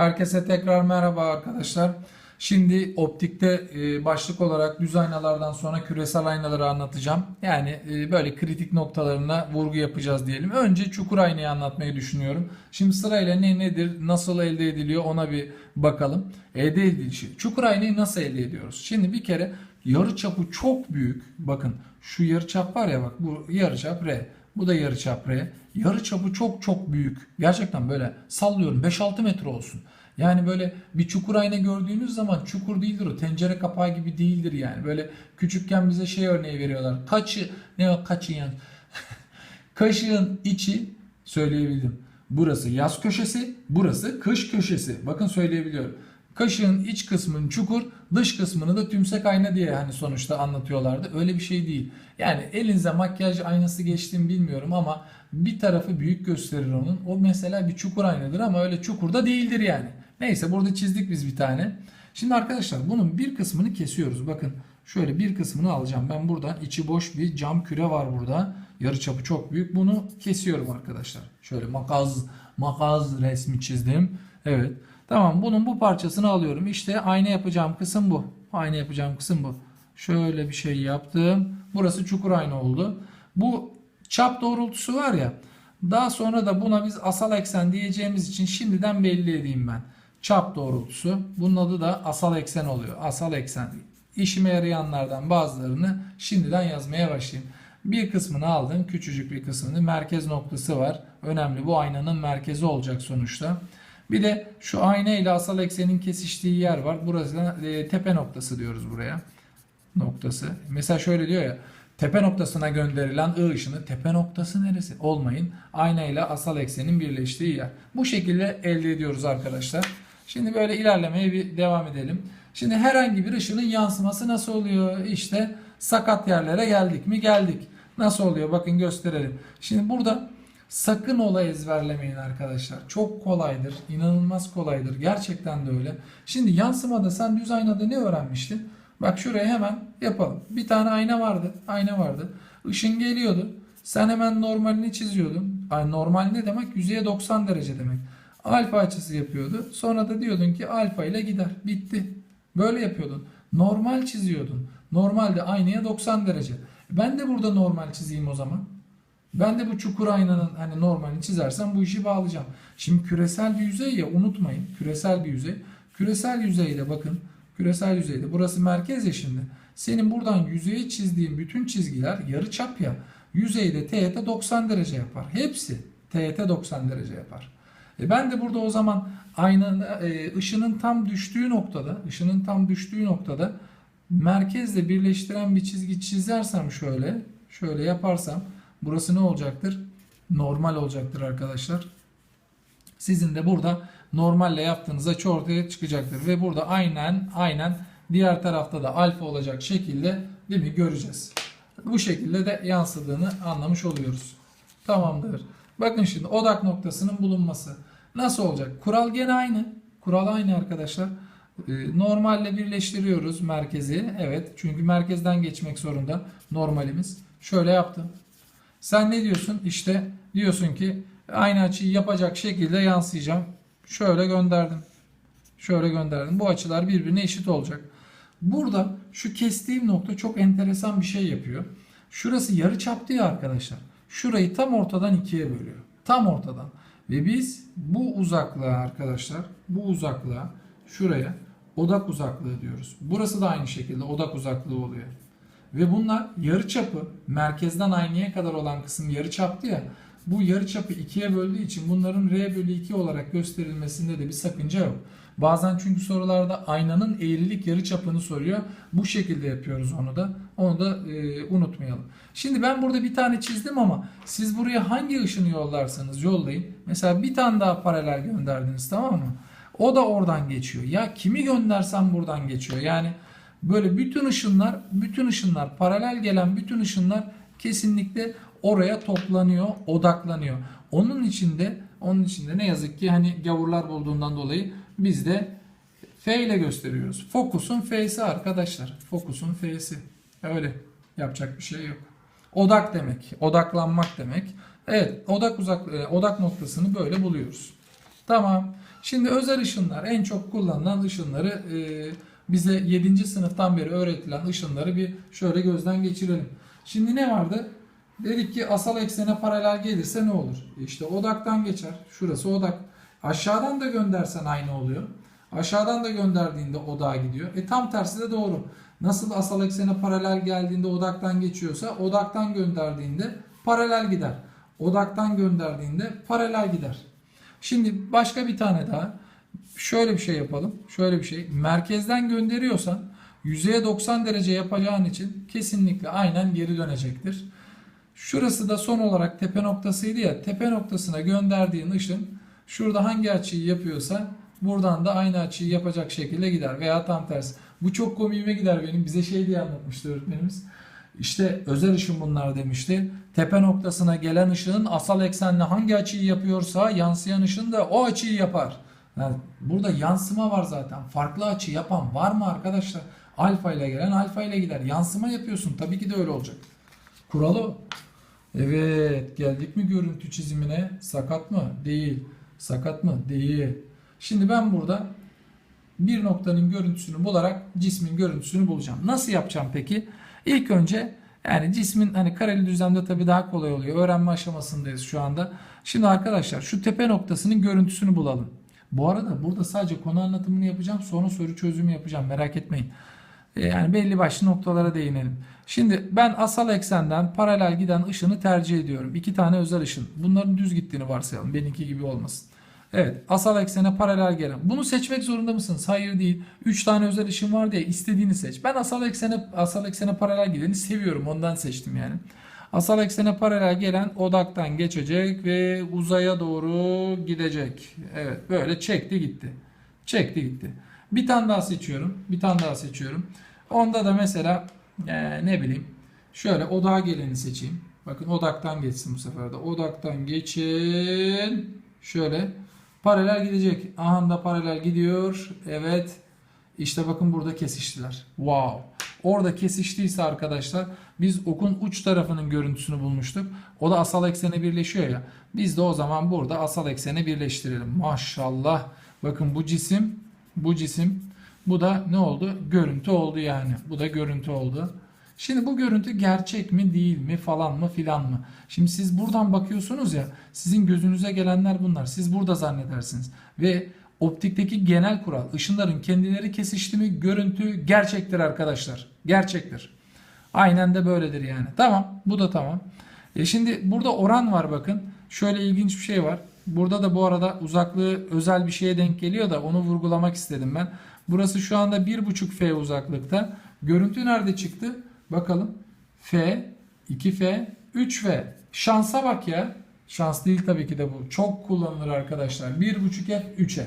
Herkese tekrar merhaba arkadaşlar. Şimdi optikte e, başlık olarak düz aynalardan sonra küresel aynaları anlatacağım. Yani e, böyle kritik noktalarına vurgu yapacağız diyelim. Önce çukur aynayı anlatmayı düşünüyorum. Şimdi sırayla ne nedir, nasıl elde ediliyor ona bir bakalım. Elde edilişi. Çukur aynayı nasıl elde ediyoruz? Şimdi bir kere yarıçapı çok büyük. Bakın şu yarıçap var ya bak bu yarıçap R. Bu da yarıçap R. Yarıçapı çok çok büyük. Gerçekten böyle sallıyorum 5-6 metre olsun. Yani böyle bir çukur ayna gördüğünüz zaman çukur değildir o. Tencere kapağı gibi değildir yani. Böyle küçükken bize şey örneği veriyorlar. Kaçı ne o kaçı yani. Kaşığın içi söyleyebildim. Burası yaz köşesi, burası kış köşesi. Bakın söyleyebiliyorum. Kaşığın iç kısmını çukur, dış kısmını da tümsek ayna diye hani sonuçta anlatıyorlardı. Öyle bir şey değil. Yani elinize makyaj aynası geçtiğini bilmiyorum ama bir tarafı büyük gösterir onun. O mesela bir çukur aynadır ama öyle çukurda değildir yani. Neyse burada çizdik biz bir tane. Şimdi arkadaşlar bunun bir kısmını kesiyoruz. Bakın şöyle bir kısmını alacağım. Ben buradan içi boş bir cam küre var burada. Yarıçapı çok büyük. Bunu kesiyorum arkadaşlar. Şöyle makaz makaz resmi çizdim. Evet. Tamam bunun bu parçasını alıyorum. İşte ayna yapacağım kısım bu. Ayna yapacağım kısım bu. Şöyle bir şey yaptım. Burası çukur ayna oldu. Bu çap doğrultusu var ya. Daha sonra da buna biz asal eksen diyeceğimiz için şimdiden belli edeyim ben. Çap doğrultusu. Bunun adı da asal eksen oluyor. Asal eksen. İşime yarayanlardan bazılarını şimdiden yazmaya başlayayım. Bir kısmını aldım. Küçücük bir kısmını. Merkez noktası var. Önemli. Bu aynanın merkezi olacak sonuçta. Bir de şu ayna ile asal eksenin kesiştiği yer var. Burası da e, tepe noktası diyoruz buraya. Noktası. Mesela şöyle diyor ya. Tepe noktasına gönderilen I ışını tepe noktası neresi? Olmayın. Ayna ile asal eksenin birleştiği yer. Bu şekilde elde ediyoruz arkadaşlar. Şimdi böyle ilerlemeye bir devam edelim. Şimdi herhangi bir ışının yansıması nasıl oluyor? İşte sakat yerlere geldik mi? Geldik. Nasıl oluyor? Bakın gösterelim. Şimdi burada sakın ola ezberlemeyin arkadaşlar. Çok kolaydır. inanılmaz kolaydır. Gerçekten de öyle. Şimdi yansımada sen düz aynada ne öğrenmiştin? Bak şuraya hemen yapalım. Bir tane ayna vardı. Ayna vardı. Işın geliyordu. Sen hemen normalini çiziyordun. Ay normal ne demek? Yüzeye 90 derece demek. Alfa açısı yapıyordu. Sonra da diyordun ki alfa ile gider. Bitti. Böyle yapıyordun. Normal çiziyordun. Normalde aynaya 90 derece. Ben de burada normal çizeyim o zaman. Ben de bu çukur aynanın hani normalini çizersem bu işi bağlayacağım. Şimdi küresel bir yüzey ya unutmayın. Küresel bir yüzey. Küresel yüzeyde bakın. Küresel yüzeyde. Burası merkez ya şimdi. Senin buradan yüzeye çizdiğin bütün çizgiler yarı çap ya. Yüzeyde teğete 90 derece yapar. Hepsi teğete 90 derece yapar. E ben de burada o zaman aynanın e, ışının tam düştüğü noktada, ışının tam düştüğü noktada merkezle birleştiren bir çizgi çizersem şöyle, şöyle yaparsam burası ne olacaktır? Normal olacaktır arkadaşlar. Sizin de burada normalle yaptığınız açı ortaya çıkacaktır ve burada aynen aynen diğer tarafta da alfa olacak şekilde değil mi göreceğiz. Bu şekilde de yansıdığını anlamış oluyoruz. Tamamdır. Bakın şimdi odak noktasının bulunması. Nasıl olacak? Kural gene aynı. Kural aynı arkadaşlar. Ee, Normalle birleştiriyoruz merkezi. Evet çünkü merkezden geçmek zorunda normalimiz. Şöyle yaptım. Sen ne diyorsun? İşte diyorsun ki aynı açıyı yapacak şekilde yansıyacağım. Şöyle gönderdim. Şöyle gönderdim. Bu açılar birbirine eşit olacak. Burada şu kestiğim nokta çok enteresan bir şey yapıyor. Şurası yarı çaptı ya arkadaşlar. Şurayı tam ortadan ikiye bölüyor. Tam ortadan. Ve biz bu uzaklığa arkadaşlar, bu uzaklığa şuraya odak uzaklığı diyoruz. Burası da aynı şekilde odak uzaklığı oluyor. Ve bunlar yarı çapı merkezden aynaya kadar olan kısım yarı çaptı ya. Bu yarı çapı ikiye böldüğü için bunların R bölü 2 olarak gösterilmesinde de bir sakınca yok. Bazen çünkü sorularda aynanın eğrilik yarı çapını soruyor. Bu şekilde yapıyoruz onu da. Onu da e, unutmayalım. Şimdi ben burada bir tane çizdim ama siz buraya hangi ışını yollarsanız yollayın. Mesela bir tane daha paralel gönderdiniz tamam mı? O da oradan geçiyor. Ya kimi göndersem buradan geçiyor. Yani böyle bütün ışınlar, bütün ışınlar paralel gelen bütün ışınlar kesinlikle oraya toplanıyor, odaklanıyor. Onun içinde onun içinde ne yazık ki hani gavurlar bulduğundan dolayı biz de F ile gösteriyoruz. Fokusun F'si arkadaşlar. Fokusun F'si. Öyle. Yapacak bir şey yok. Odak demek. Odaklanmak demek. Evet, odak uzak e, odak noktasını böyle buluyoruz. Tamam. Şimdi özel ışınlar en çok kullanılan ışınları e, bize 7. sınıftan beri öğretilen ışınları bir şöyle gözden geçirelim. Şimdi ne vardı? Dedik ki asal eksene paralel gelirse ne olur? İşte odaktan geçer. Şurası odak. Aşağıdan da göndersen aynı oluyor. Aşağıdan da gönderdiğinde odağa gidiyor. E tam tersi de doğru. Nasıl asal eksene paralel geldiğinde odaktan geçiyorsa odaktan gönderdiğinde paralel gider. Odaktan gönderdiğinde paralel gider. Şimdi başka bir tane daha. Şöyle bir şey yapalım. Şöyle bir şey. Merkezden gönderiyorsan yüzeye 90 derece yapacağın için kesinlikle aynen geri dönecektir. Şurası da son olarak tepe noktasıydı ya. Tepe noktasına gönderdiğin ışın şurada hangi açıyı yapıyorsa buradan da aynı açıyı yapacak şekilde gider. Veya tam tersi. Bu çok komiğime gider benim. Bize şey diye anlatmıştı öğretmenimiz. İşte özel ışın bunlar demişti. Tepe noktasına gelen ışığın asal eksenle hangi açıyı yapıyorsa yansıyan ışın da o açıyı yapar. Burada yansıma var zaten. Farklı açı yapan var mı arkadaşlar? Alfa ile gelen alfa ile gider. Yansıma yapıyorsun. Tabii ki de öyle olacak. Kuralı o. Evet geldik mi görüntü çizimine? Sakat mı? Değil. Sakat mı? Değil. Şimdi ben burada bir noktanın görüntüsünü bularak cismin görüntüsünü bulacağım. Nasıl yapacağım peki? İlk önce yani cismin hani kareli düzlemde tabii daha kolay oluyor. Öğrenme aşamasındayız şu anda. Şimdi arkadaşlar şu tepe noktasının görüntüsünü bulalım. Bu arada burada sadece konu anlatımını yapacağım. Sonra soru çözümü yapacağım. Merak etmeyin. E, Yani belli başlı noktalara değinelim. Şimdi ben asal eksenden paralel giden ışını tercih ediyorum. İki tane özel ışın. Bunların düz gittiğini varsayalım. Benimki gibi olmasın. Evet asal eksene paralel gelen. Bunu seçmek zorunda mısınız? Hayır değil. 3 tane özel ışın var diye istediğini seç. Ben asal eksene asal eksene paralel gideni seviyorum. Ondan seçtim yani. Asal eksene paralel gelen odaktan geçecek ve uzaya doğru gidecek. Evet böyle çekti gitti. Çekti gitti. Bir tane daha seçiyorum. Bir tane daha seçiyorum. Onda da mesela eee, ne bileyim şöyle odağa geleni seçeyim. Bakın odaktan geçsin bu sefer de. Odaktan geçin. Şöyle paralel gidecek. Aha da paralel gidiyor. Evet. İşte bakın burada kesiştiler. Wow. Orada kesiştiyse arkadaşlar biz okun uç tarafının görüntüsünü bulmuştuk. O da asal eksene birleşiyor ya. Biz de o zaman burada asal eksene birleştirelim. Maşallah. Bakın bu cisim, bu cisim, bu da ne oldu? Görüntü oldu yani. Bu da görüntü oldu. Şimdi bu görüntü gerçek mi değil mi falan mı filan mı? Şimdi siz buradan bakıyorsunuz ya sizin gözünüze gelenler bunlar. Siz burada zannedersiniz. Ve optikteki genel kural ışınların kendileri kesişti mi görüntü gerçektir arkadaşlar. Gerçektir. Aynen de böyledir yani. Tamam bu da tamam. E şimdi burada oran var bakın. Şöyle ilginç bir şey var. Burada da bu arada uzaklığı özel bir şeye denk geliyor da onu vurgulamak istedim ben. Burası şu anda 1.5 F uzaklıkta. Görüntü nerede çıktı? Bakalım. F, 2F, 3F. Şansa bak ya. Şans değil tabii ki de bu. Çok kullanılır arkadaşlar. 1.5F, 3F.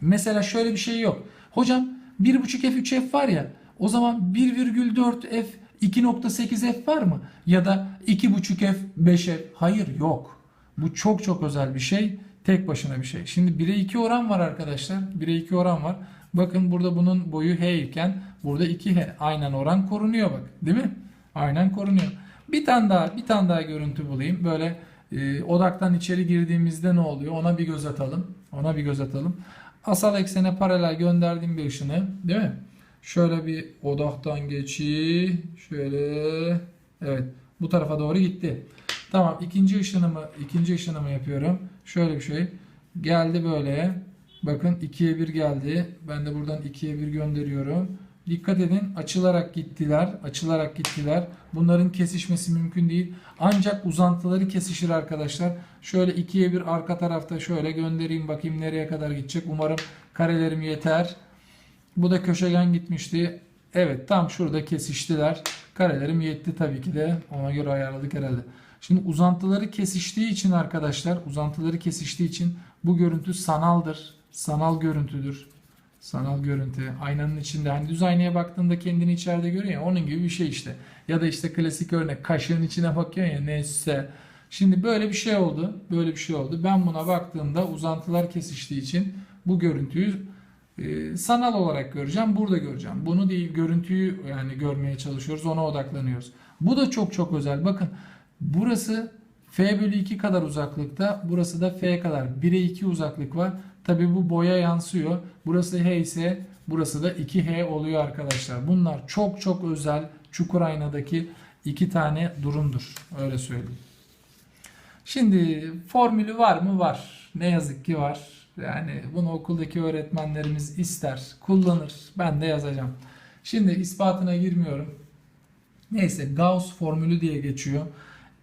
Mesela şöyle bir şey yok. Hocam 1.5F, 3F var ya. O zaman 1,4F, 2.8F var mı? Ya da 2.5F, 5F. Hayır yok. Bu çok çok özel bir şey. Tek başına bir şey. Şimdi 1'e 2 oran var arkadaşlar. 1'e 2 oran var. Bakın burada bunun boyu H iken burada 2H. Aynen oran korunuyor bak. Değil mi? Aynen korunuyor. Bir tane daha bir tane daha görüntü bulayım. Böyle e, odaktan içeri girdiğimizde ne oluyor? Ona bir göz atalım. Ona bir göz atalım. Asal eksene paralel gönderdiğim bir ışını, değil mi? Şöyle bir odaktan geçi, şöyle evet bu tarafa doğru gitti. Tamam ikinci ışınımı ikinci ışınımı yapıyorum. Şöyle bir şey. Geldi böyle. Bakın 2'ye 1 geldi. Ben de buradan 2'ye 1 gönderiyorum. Dikkat edin açılarak gittiler. Açılarak gittiler. Bunların kesişmesi mümkün değil. Ancak uzantıları kesişir arkadaşlar. Şöyle 2'ye 1 arka tarafta şöyle göndereyim bakayım nereye kadar gidecek. Umarım karelerim yeter. Bu da köşegen gitmişti. Evet tam şurada kesiştiler. Karelerim yetti tabii ki de. Ona göre ayarladık herhalde. Şimdi uzantıları kesiştiği için arkadaşlar, uzantıları kesiştiği için bu görüntü sanaldır. Sanal görüntüdür. Sanal görüntü. Aynanın içinde hani düz aynaya baktığında kendini içeride görüyor ya onun gibi bir şey işte. Ya da işte klasik örnek kaşığın içine bakıyorsun ya neyse. Şimdi böyle bir şey oldu. Böyle bir şey oldu. Ben buna baktığımda uzantılar kesiştiği için bu görüntüyü e, sanal olarak göreceğim. Burada göreceğim. Bunu değil görüntüyü yani görmeye çalışıyoruz. Ona odaklanıyoruz. Bu da çok çok özel. Bakın burası F bölü 2 kadar uzaklıkta. Burası da F kadar. 1'e 2 uzaklık var. Tabi bu boya yansıyor. Burası H ise burası da 2H oluyor arkadaşlar. Bunlar çok çok özel çukur aynadaki iki tane durumdur. Öyle söyleyeyim. Şimdi formülü var mı? Var. Ne yazık ki var. Yani bunu okuldaki öğretmenlerimiz ister, kullanır. Ben de yazacağım. Şimdi ispatına girmiyorum. Neyse Gauss formülü diye geçiyor.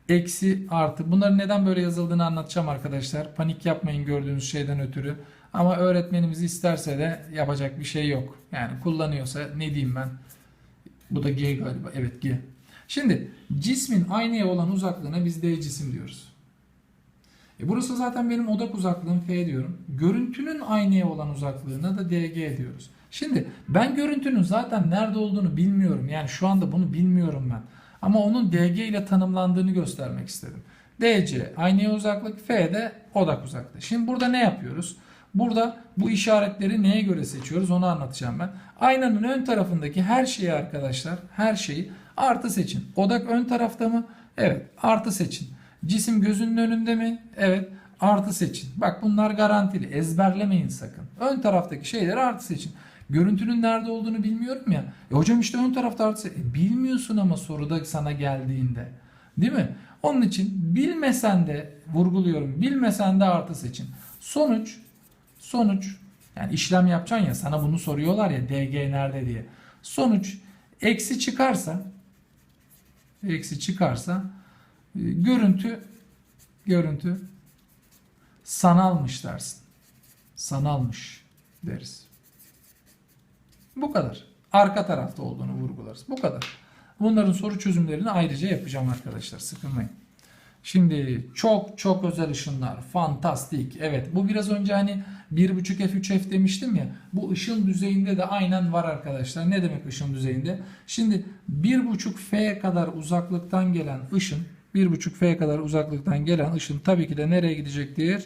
Eksi artı. Bunların neden böyle yazıldığını anlatacağım arkadaşlar. Panik yapmayın gördüğünüz şeyden ötürü. Ama öğretmenimiz isterse de yapacak bir şey yok. Yani kullanıyorsa ne diyeyim ben. Bu da G galiba. Evet G. Şimdi cismin aynaya olan uzaklığına biz D cisim diyoruz. E burası zaten benim odak uzaklığım F diyorum. Görüntünün aynaya olan uzaklığına da DG diyoruz. Şimdi ben görüntünün zaten nerede olduğunu bilmiyorum. Yani şu anda bunu bilmiyorum ben. Ama onun DG ile tanımlandığını göstermek istedim. DC aynaya uzaklık, F de odak uzaklığı. Şimdi burada ne yapıyoruz? Burada bu işaretleri neye göre seçiyoruz onu anlatacağım ben. Aynanın ön tarafındaki her şeyi arkadaşlar, her şeyi artı seçin. Odak ön tarafta mı? Evet, artı seçin. Cisim gözünün önünde mi? Evet. Artı seçin. Bak bunlar garantili. Ezberlemeyin sakın. Ön taraftaki şeyleri artı seçin. Görüntünün nerede olduğunu bilmiyorum ya. E hocam işte ön tarafta artı. E bilmiyorsun ama soruda sana geldiğinde. Değil mi? Onun için bilmesen de vurguluyorum. Bilmesen de artı seçin. Sonuç sonuç yani işlem yapacaksın ya sana bunu soruyorlar ya DG nerede diye. Sonuç eksi çıkarsa eksi çıkarsa e, görüntü görüntü sanalmış dersin. Sanalmış deriz. Bu kadar. Arka tarafta olduğunu vurgularız. Bu kadar. Bunların soru çözümlerini ayrıca yapacağım arkadaşlar. Sıkılmayın. Şimdi çok çok özel ışınlar. Fantastik. Evet bu biraz önce hani 1.5F 3F demiştim ya. Bu ışın düzeyinde de aynen var arkadaşlar. Ne demek ışın düzeyinde? Şimdi 1.5F kadar uzaklıktan gelen ışın 1.5F kadar uzaklıktan gelen ışın tabii ki de nereye gidecektir?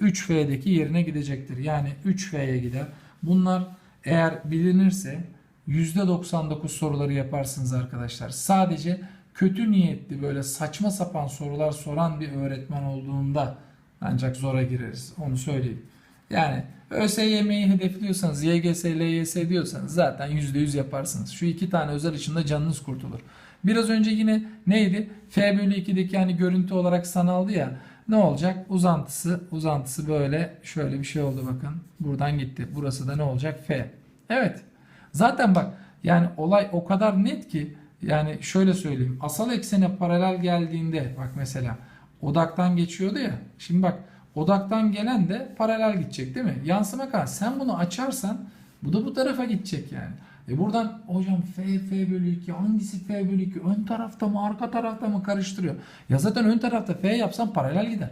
3F'deki yerine gidecektir. Yani 3F'ye gider. Bunlar eğer bilinirse %99 soruları yaparsınız arkadaşlar. Sadece kötü niyetli böyle saçma sapan sorular soran bir öğretmen olduğunda ancak zora gireriz. Onu söyleyeyim. Yani ÖSYM'yi hedefliyorsanız, YGS, LYS diyorsanız zaten %100 yaparsınız. Şu iki tane özel içinde canınız kurtulur. Biraz önce yine neydi? F bölü 2'deki yani görüntü olarak sanaldı ya. Ne olacak? Uzantısı, uzantısı böyle şöyle bir şey oldu bakın. Buradan gitti. Burası da ne olacak? F. Evet. Zaten bak yani olay o kadar net ki yani şöyle söyleyeyim. Asal eksene paralel geldiğinde bak mesela odaktan geçiyordu ya. Şimdi bak odaktan gelen de paralel gidecek değil mi? Yansıma kadar sen bunu açarsan bu da bu tarafa gidecek yani. E buradan hocam F, F bölü 2 hangisi F bölü 2 ön tarafta mı arka tarafta mı karıştırıyor. Ya zaten ön tarafta F yapsan paralel gider.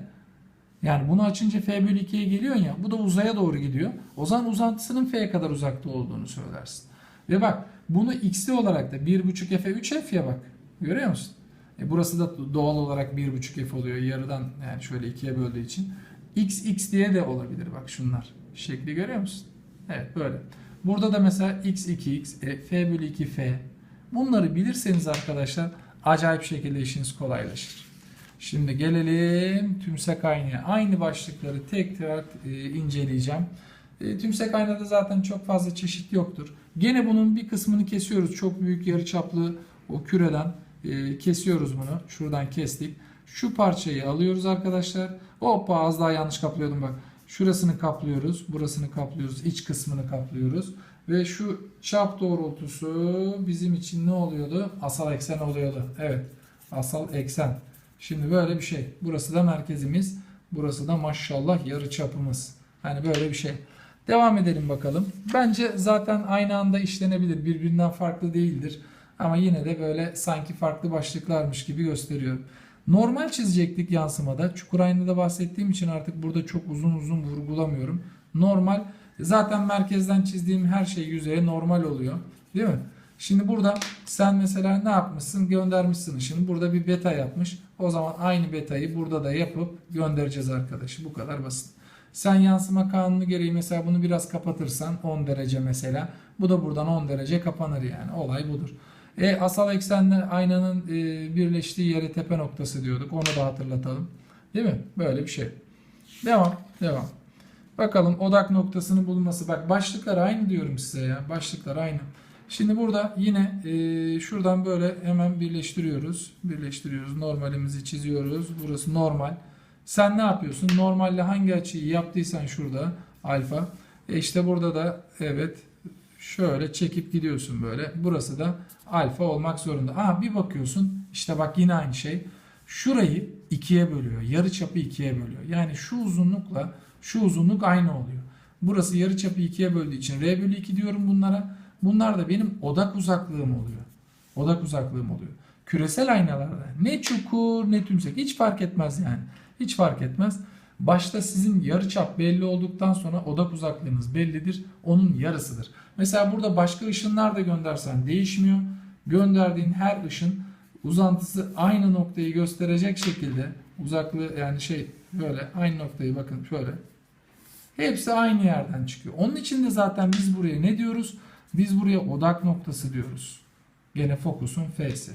Yani bunu açınca F bölü 2'ye geliyorsun ya bu da uzaya doğru gidiyor. O zaman uzantısının F'ye kadar uzakta olduğunu söylersin. Ve bak bunu x'li olarak da 1.5 F'e 3 F ya bak. Görüyor musun? E burası da doğal olarak 1.5 F oluyor. Yarıdan yani şöyle ikiye böldüğü için. X X diye de olabilir bak şunlar. Şekli görüyor musun? Evet böyle. Burada da mesela X 2X, e, F bölü 2 F. Bunları bilirseniz arkadaşlar acayip şekilde işiniz kolaylaşır. Şimdi gelelim tümsek aynaya. Aynı başlıkları tek tek e, inceleyeceğim. E, tümsek aynada zaten çok fazla çeşit yoktur. Gene bunun bir kısmını kesiyoruz. Çok büyük yarıçaplı o küreden e, kesiyoruz bunu. Şuradan kestik. Şu parçayı alıyoruz arkadaşlar. Hoppa az daha yanlış kaplıyordum bak. Şurasını kaplıyoruz. Burasını kaplıyoruz. iç kısmını kaplıyoruz. Ve şu çap doğrultusu bizim için ne oluyordu? Asal eksen oluyordu. Evet. Asal eksen. Şimdi böyle bir şey. Burası da merkezimiz. Burası da maşallah yarı çapımız. Hani böyle bir şey. Devam edelim bakalım. Bence zaten aynı anda işlenebilir. Birbirinden farklı değildir. Ama yine de böyle sanki farklı başlıklarmış gibi gösteriyor. Normal çizecektik yansımada. Çukur aynada bahsettiğim için artık burada çok uzun uzun vurgulamıyorum. Normal. Zaten merkezden çizdiğim her şey yüzeye normal oluyor. Değil mi? Şimdi burada sen mesela ne yapmışsın? Göndermişsin ışını. Burada bir beta yapmış. O zaman aynı betayı burada da yapıp göndereceğiz arkadaşı. Bu kadar basit. Sen yansıma kanunu gereği mesela bunu biraz kapatırsan 10 derece mesela. Bu da buradan 10 derece kapanır yani. Olay budur. E, asal eksenle aynanın e, birleştiği yere tepe noktası diyorduk. Onu da hatırlatalım. Değil mi? Böyle bir şey. Devam. Devam. Bakalım odak noktasının bulunması. Bak başlıklar aynı diyorum size ya. Başlıklar aynı. Şimdi burada yine e, şuradan böyle hemen birleştiriyoruz. Birleştiriyoruz. Normalimizi çiziyoruz. Burası normal. Sen ne yapıyorsun? Normalle hangi açıyı yaptıysan şurada alfa. E işte burada da evet şöyle çekip gidiyorsun böyle. Burası da alfa olmak zorunda. Aha bir bakıyorsun işte bak yine aynı şey. Şurayı ikiye bölüyor. Yarı çapı ikiye bölüyor. Yani şu uzunlukla şu uzunluk aynı oluyor. Burası yarı çapı ikiye böldüğü için R bölü 2 diyorum bunlara. Bunlar da benim odak uzaklığım oluyor. Odak uzaklığım oluyor. Küresel aynalarda ne çukur ne tümsek hiç fark etmez yani. Hiç fark etmez. Başta sizin yarıçap belli olduktan sonra odak uzaklığınız bellidir. Onun yarısıdır. Mesela burada başka ışınlar da göndersen değişmiyor. Gönderdiğin her ışın uzantısı aynı noktayı gösterecek şekilde uzaklığı yani şey böyle aynı noktayı bakın şöyle. Hepsi aynı yerden çıkıyor. Onun için de zaten biz buraya ne diyoruz? Biz buraya odak noktası diyoruz. Gene fokusun F'si.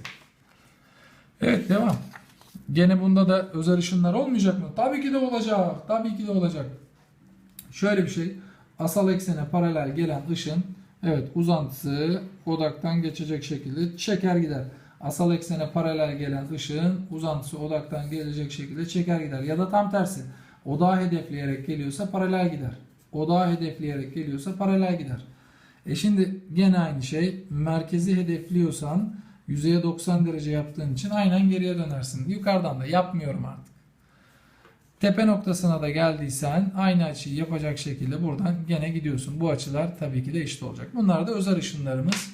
Evet devam. Gene bunda da özel ışınlar olmayacak mı? Tabii ki de olacak. Tabii ki de olacak. Şöyle bir şey. Asal eksene paralel gelen ışın evet uzantısı odaktan geçecek şekilde çeker gider. Asal eksene paralel gelen ışığın uzantısı odaktan gelecek şekilde çeker gider. Ya da tam tersi. Odağı hedefleyerek geliyorsa paralel gider. Odağı hedefleyerek geliyorsa paralel gider. E şimdi gene aynı şey. Merkezi hedefliyorsan yüzeye 90 derece yaptığın için aynen geriye dönersin. Yukarıdan da yapmıyorum artık. Tepe noktasına da geldiysen aynı açıyı yapacak şekilde buradan gene gidiyorsun. Bu açılar tabii ki de eşit olacak. Bunlar da özel ışınlarımız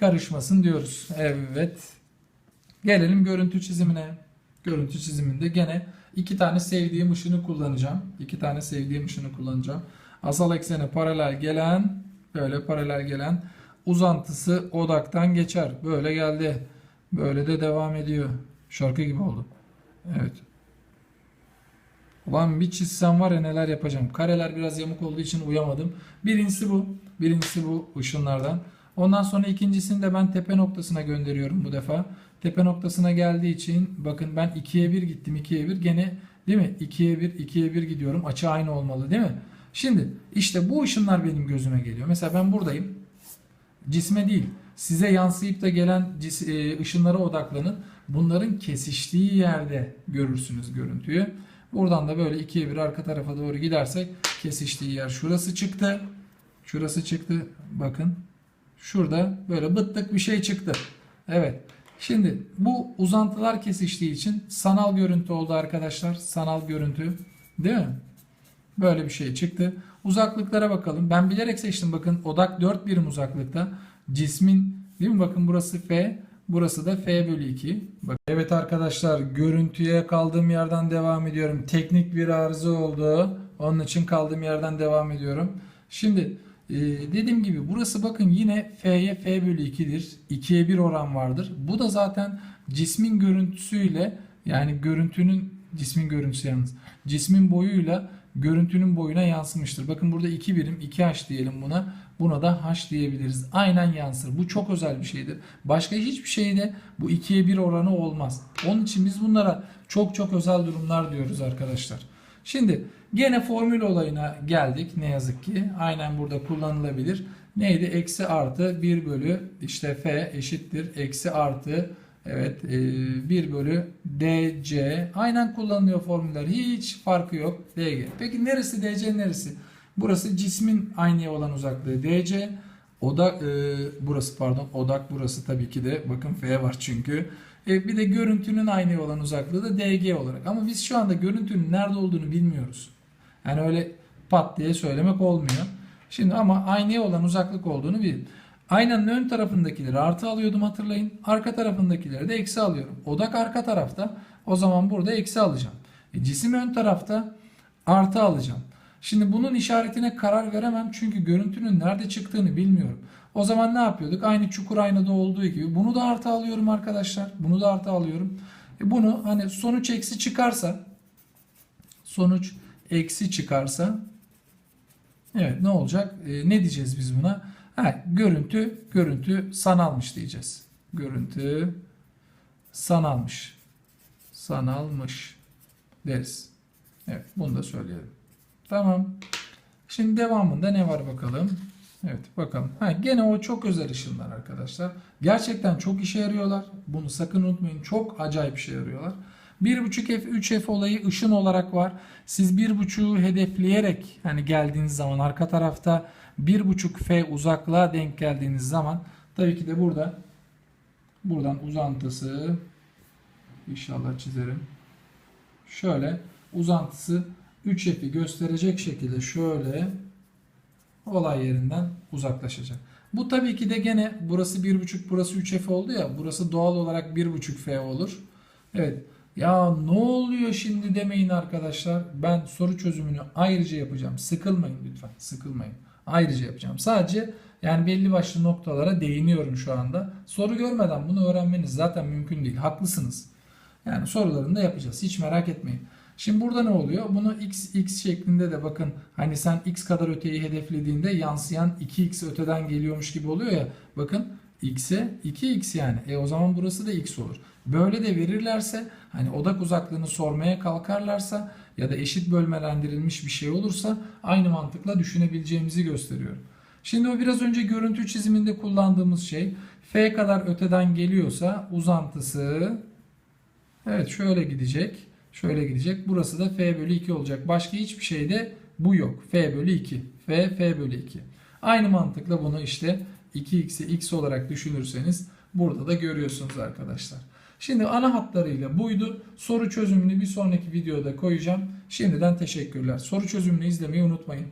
karışmasın diyoruz. Evet. Gelelim görüntü çizimine. Görüntü çiziminde gene iki tane sevdiğim ışını kullanacağım. İki tane sevdiğim ışını kullanacağım. Asal eksene paralel gelen böyle paralel gelen uzantısı odaktan geçer. Böyle geldi. Böyle de devam ediyor. Şarkı gibi oldu. Evet. Ulan bir çizsem var ya neler yapacağım. Kareler biraz yamuk olduğu için uyamadım. Birincisi bu. Birincisi bu ışınlardan. Ondan sonra ikincisini de ben tepe noktasına gönderiyorum bu defa. Tepe noktasına geldiği için bakın ben 2'ye 1 gittim 2'ye 1 gene değil mi? 2'ye 1 2'ye 1 gidiyorum. Açı aynı olmalı değil mi? Şimdi işte bu ışınlar benim gözüme geliyor. Mesela ben buradayım. Cisme değil. Size yansıyıp da gelen e, ışınlara odaklanın. Bunların kesiştiği yerde görürsünüz görüntüyü. Buradan da böyle ikiye bir arka tarafa doğru gidersek kesiştiği yer şurası çıktı. Şurası çıktı. Bakın. Şurada böyle bıttık bir şey çıktı. Evet. Şimdi bu uzantılar kesiştiği için sanal görüntü oldu arkadaşlar. Sanal görüntü. Değil mi? Böyle bir şey çıktı. Uzaklıklara bakalım. Ben bilerek seçtim. Bakın odak 4 birim uzaklıkta. Cismin değil mi? Bakın burası F. Burası da F bölü 2. Bak. Evet arkadaşlar görüntüye kaldığım yerden devam ediyorum. Teknik bir arıza oldu. Onun için kaldığım yerden devam ediyorum. Şimdi e, dediğim gibi burası bakın yine F'ye F bölü 2'dir. 2'ye 1 oran vardır. Bu da zaten cismin görüntüsüyle yani görüntünün cismin görüntüsü yalnız. Cismin boyuyla görüntünün boyuna yansımıştır. Bakın burada 2 birim 2H diyelim buna. Buna da H diyebiliriz. Aynen yansır. Bu çok özel bir şeydir. Başka hiçbir şeyde bu 2'ye 1 oranı olmaz. Onun için biz bunlara çok çok özel durumlar diyoruz arkadaşlar. Şimdi gene formül olayına geldik ne yazık ki. Aynen burada kullanılabilir. Neydi? Eksi artı 1 bölü işte F eşittir. Eksi artı Evet, e, 1 bölü DC. Aynen kullanılıyor formüller. Hiç farkı yok. DG. Peki neresi DC neresi? Burası cismin aynıya olan uzaklığı DC. Odak e, burası pardon. Odak burası tabii ki de. Bakın F var çünkü. E, bir de görüntünün aynıya olan uzaklığı da DG olarak. Ama biz şu anda görüntünün nerede olduğunu bilmiyoruz. Yani öyle pat diye söylemek olmuyor. Şimdi ama aynaya olan uzaklık olduğunu bilin. Aynanın ön tarafındakileri artı alıyordum hatırlayın. Arka tarafındakileri de eksi alıyorum. Odak arka tarafta. O zaman burada eksi alacağım. E, cisim ön tarafta artı alacağım. Şimdi bunun işaretine karar veremem çünkü görüntünün nerede çıktığını bilmiyorum. O zaman ne yapıyorduk? Aynı çukur aynada olduğu gibi bunu da artı alıyorum arkadaşlar. Bunu da artı alıyorum. E bunu hani sonuç eksi çıkarsa sonuç eksi çıkarsa evet ne olacak? E, ne diyeceğiz biz buna? Ha, görüntü görüntü sanalmış diyeceğiz. Görüntü sanalmış. Sanalmış deriz. Evet bunu da söyleyelim. Tamam. Şimdi devamında ne var bakalım. Evet bakalım. Ha, gene o çok özel ışınlar arkadaşlar. Gerçekten çok işe yarıyorlar. Bunu sakın unutmayın. Çok acayip işe yarıyorlar. 1.5F 3F olayı ışın olarak var. Siz 1.5'u hedefleyerek hani geldiğiniz zaman arka tarafta 1.5F uzaklığa denk geldiğiniz zaman tabii ki de burada buradan uzantısı inşallah çizerim. Şöyle uzantısı 3F'i gösterecek şekilde şöyle olay yerinden uzaklaşacak. Bu tabii ki de gene burası 1.5 burası 3F oldu ya burası doğal olarak 1.5F olur. Evet ya ne oluyor şimdi demeyin arkadaşlar. Ben soru çözümünü ayrıca yapacağım. Sıkılmayın lütfen sıkılmayın. Ayrıca yapacağım. Sadece yani belli başlı noktalara değiniyorum şu anda. Soru görmeden bunu öğrenmeniz zaten mümkün değil. Haklısınız. Yani sorularını da yapacağız. Hiç merak etmeyin. Şimdi burada ne oluyor? Bunu x x şeklinde de bakın hani sen x kadar öteyi hedeflediğinde yansıyan 2x öteden geliyormuş gibi oluyor ya. Bakın x'e 2x yani. E o zaman burası da x olur. Böyle de verirlerse hani odak uzaklığını sormaya kalkarlarsa ya da eşit bölmelendirilmiş bir şey olursa aynı mantıkla düşünebileceğimizi gösteriyor. Şimdi o biraz önce görüntü çiziminde kullandığımız şey f kadar öteden geliyorsa uzantısı evet şöyle gidecek. Şöyle gidecek. Burası da f bölü 2 olacak. Başka hiçbir şeyde bu yok. f bölü 2. f f bölü 2. Aynı mantıkla bunu işte 2x'i x olarak düşünürseniz burada da görüyorsunuz arkadaşlar. Şimdi ana hatlarıyla buydu. Soru çözümünü bir sonraki videoda koyacağım. Şimdiden teşekkürler. Soru çözümünü izlemeyi unutmayın.